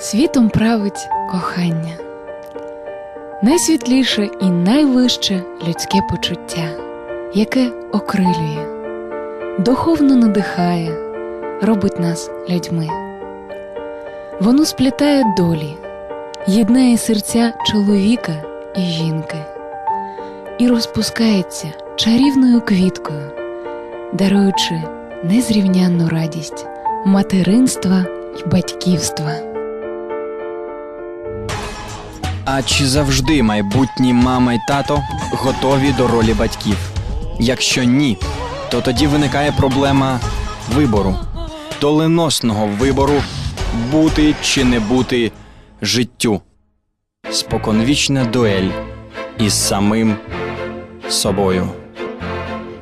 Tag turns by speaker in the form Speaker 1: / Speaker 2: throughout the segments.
Speaker 1: Світом править кохання. Найсвітліше і найвище людське почуття, яке окрилює, духовно надихає, робить нас людьми. Воно сплітає долі, єднає серця чоловіка і жінки і розпускається чарівною квіткою, даруючи незрівнянну радість материнства і батьківства.
Speaker 2: А чи завжди майбутні мама й тато готові до ролі батьків? Якщо ні, то тоді виникає проблема вибору, доленосного вибору бути чи не бути життю. Споконвічна дуель із самим собою.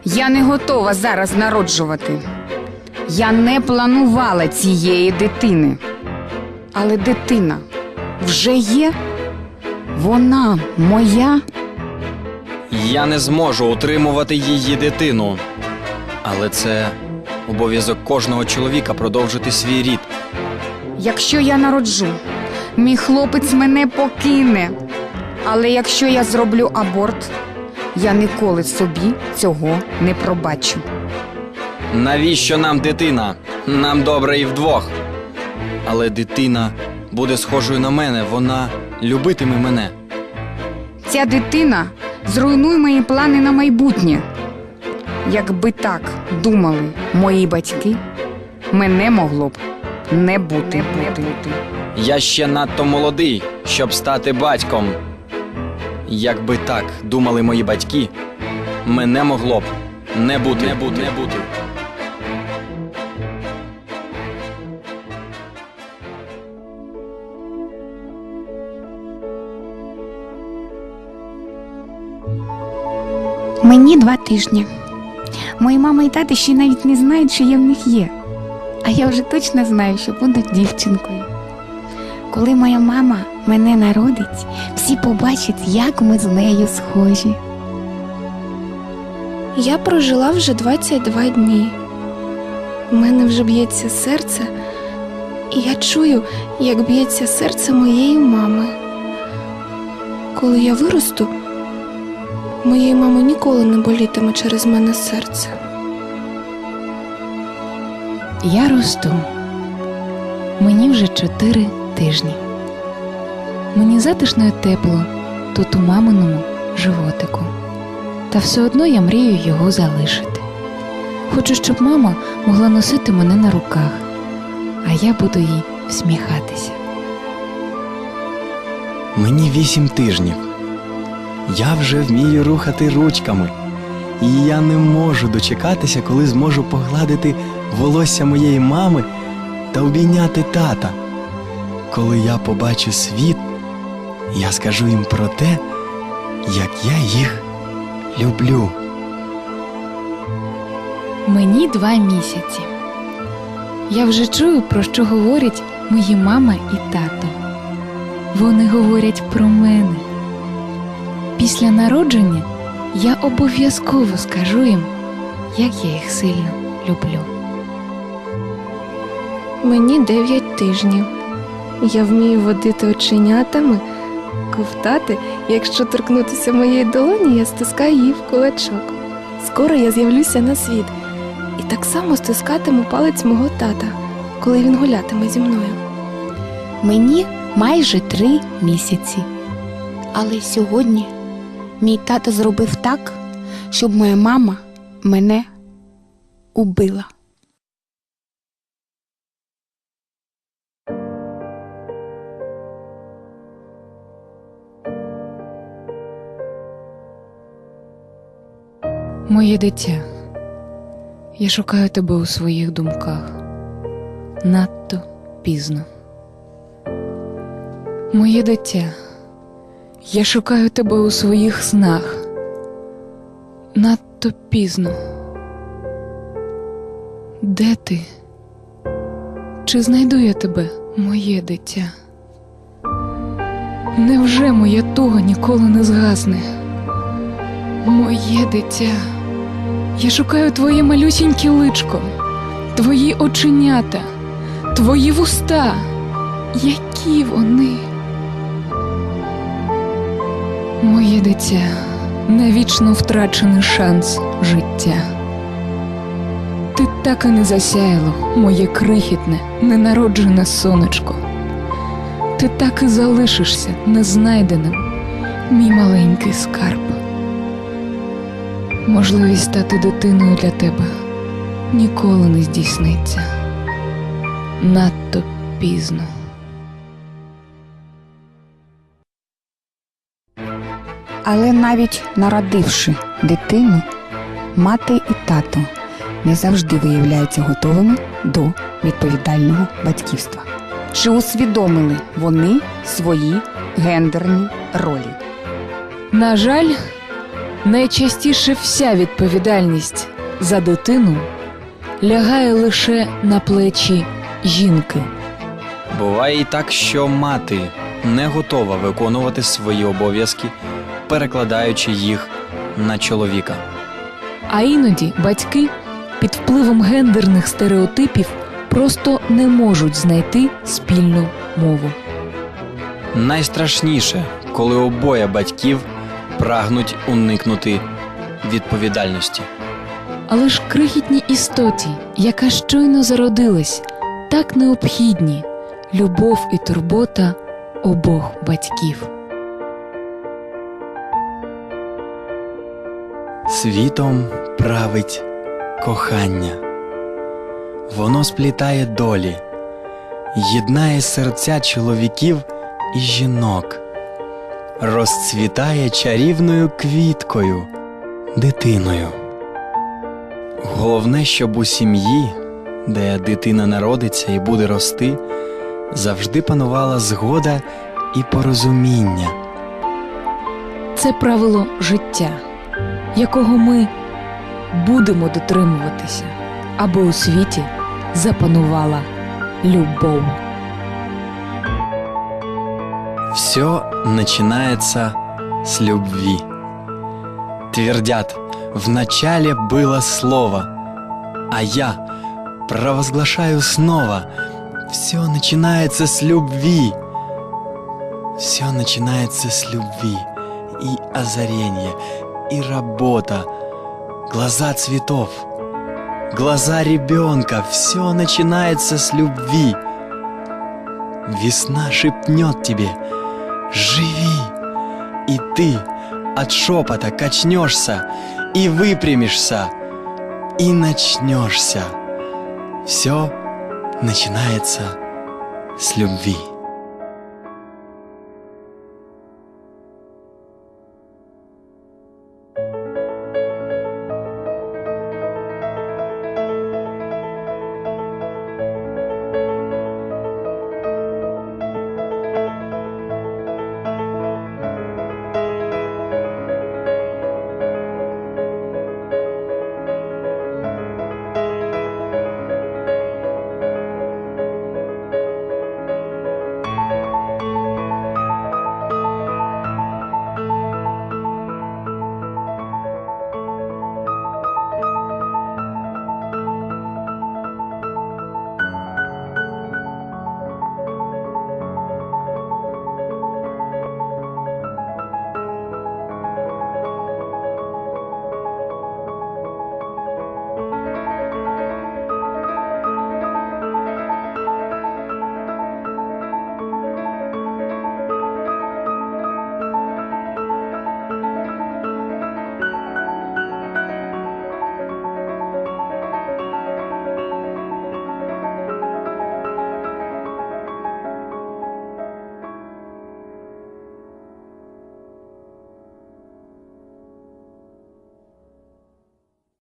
Speaker 3: Я не готова зараз народжувати. Я не планувала цієї дитини. Але дитина вже є. Вона моя.
Speaker 2: Я не зможу утримувати її дитину. Але це обов'язок кожного чоловіка продовжити свій рід.
Speaker 3: Якщо я народжу, мій хлопець мене покине. Але якщо я зроблю аборт, я ніколи собі цього не пробачу.
Speaker 2: Навіщо нам дитина? Нам добре і вдвох. Але дитина буде схожою на мене, вона любитиме мене.
Speaker 3: Ця дитина зруйнує мої плани на майбутнє. Якби так думали мої батьки, мене могло б не бути.
Speaker 2: Я ще надто молодий, щоб стати батьком. Якби так думали мої батьки, мене могло б не бути. Не бути. Не бути.
Speaker 4: Мені два тижні. Мої мама і тато ще навіть не знають, що я в них є. А я вже точно знаю, що буду дівчинкою. Коли моя мама мене народить, всі побачать, як ми з нею схожі.
Speaker 5: Я прожила вже 22 дні. У мене вже б'ється серце, і я чую, як б'ється серце моєї мами. Коли я виросту, моєї мами ніколи не болітиме через мене серце.
Speaker 1: Я росту. Мені вже чотири тижні. Мені затишно і тепло тут у маминому животику. Та все одно я мрію його залишити. Хочу, щоб мама могла носити мене на руках, а я буду їй всміхатися.
Speaker 2: Мені вісім тижнів. Я вже вмію рухати ручками. І я не можу дочекатися, коли зможу погладити волосся моєї мами та обійняти тата. Коли я побачу світ, я скажу їм про те, як я їх люблю.
Speaker 1: Мені два місяці. Я вже чую, про що говорять мої мама і тато. Вони говорять про мене. Після народження я обов'язково скажу їм, як я їх сильно люблю.
Speaker 5: Мені 9 тижнів. Я вмію водити оченятами, ковтати. Якщо торкнутися моєї долоні, я стискаю її в кулачок. Скоро я з'явлюся на світ і так само стискатиму палець мого тата, коли він гулятиме зі мною.
Speaker 4: Мені майже три місяці. Але сьогодні мій тато зробив так, щоб моя мама мене убила.
Speaker 1: Моє дитя, я шукаю тебе у своїх думках надто пізно. Моє дитя, я шукаю тебе у своїх снах надто пізно. Де ти? Чи знайду я тебе, моє дитя? Невже моя туга ніколи не згасне? Моє дитя, я шукаю твоє малюсіньке личко, твої оченята, твої вуста, які вони. Моє дитя, навічно втрачений шанс життя. Ти так і не засяяло, моє крихітне, ненароджене сонечко. Ти так і залишишся незнайденим, мій маленький скарб. Можливість стати дитиною для тебе ніколи не здійсниться. Надто пізно.
Speaker 3: Але навіть народивши дитину, мати і тато не завжди виявляються готовими до відповідального батьківства. Чи усвідомили вони свої гендерні ролі?
Speaker 1: На жаль, найчастіше вся відповідальність за дитину лягає лише на плечі жінки.
Speaker 2: Буває і так, що мати не готова виконувати свої обов'язки, перекладаючи їх на чоловіка.
Speaker 1: А іноді батьки під впливом гендерних стереотипів просто не можуть знайти спільну мову.
Speaker 2: Найстрашніше, коли обоє батьків прагнуть уникнути відповідальності.
Speaker 1: Але ж крихітній істоті, яка щойно зародилась, так необхідні любов і турбота обох батьків.
Speaker 2: Світом править кохання. Воно сплітає долі, єднає серця чоловіків і жінок, розцвітає чарівною квіткою, дитиною. Головне, щоб у сім'ї, де дитина народиться і буде рости, завжди панувала згода і порозуміння.
Speaker 1: Це правило життя, якого ми будемо дотримуватися, аби у світі запанувала любов.
Speaker 2: Все начинается с любви. Твердят, в начале было слово, а я провозглашаю снова, все начинается с любви. Все начинается с любви и озарение, и работа, глаза цветов, глаза ребенка, все начинается с любви. Весна шепнет тебе «Живи!» И ты от шепота качнешься и выпрямишься, и начнешься. Все начинается с любви.